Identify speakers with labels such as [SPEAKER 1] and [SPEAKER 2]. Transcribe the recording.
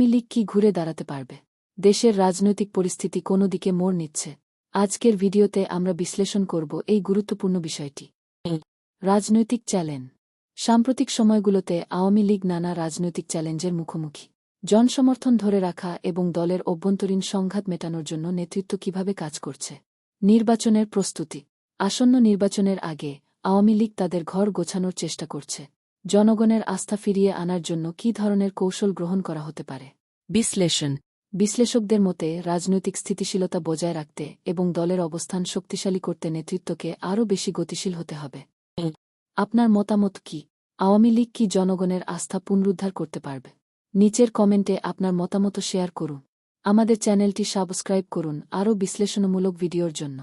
[SPEAKER 1] আওয়ামী লীগ কি ঘুরে দাঁড়াতে পারবে? দেশের রাজনৈতিক পরিস্থিতি কোনো দিকে মোড় নিচ্ছে? আজকের ভিডিওতে আমরা বিশ্লেষণ করব এই গুরুত্বপূর্ণ বিষয়টি। রাজনৈতিক চ্যালেঞ্জ। সাম্প্রতিক সময়গুলোতে আওয়ামী লীগ নানা রাজনৈতিক চ্যালেঞ্জের মুখোমুখি। জনসমর্থন ধরে রাখা এবং দলের অভ্যন্তরীণ সংঘাত মেটানোর জন্য নেতৃত্ব কীভাবে কাজ করছে? নির্বাচনের প্রস্তুতি। আসন্ন নির্বাচনের আগে আওয়ামী লীগ তাদের ঘর গোছানোর চেষ্টা করছে। জনগণের আস্থা ফিরিয়ে আনার জন্য কি ধরনের কৌশল গ্রহণ করা হতে পারে?
[SPEAKER 2] বিশ্লেষণ।
[SPEAKER 1] বিশ্লেষকদের মতে রাজনৈতিক স্থিতিশীলতা বজায় রাখতে এবং দলের অবস্থান শক্তিশালী করতে নেতৃত্বকে আরও বেশি গতিশীল হতে হবে। আপনার মতামত কি? আওয়ামী লীগ কি জনগণের আস্থা পুনরুদ্ধার করতে পারবে? নিচের কমেন্টে আপনার মতামত শেয়ার করুন। আমাদের চ্যানেলটি সাবস্ক্রাইব করুন আরও বিশ্লেষণমূলক ভিডিওর জন্য।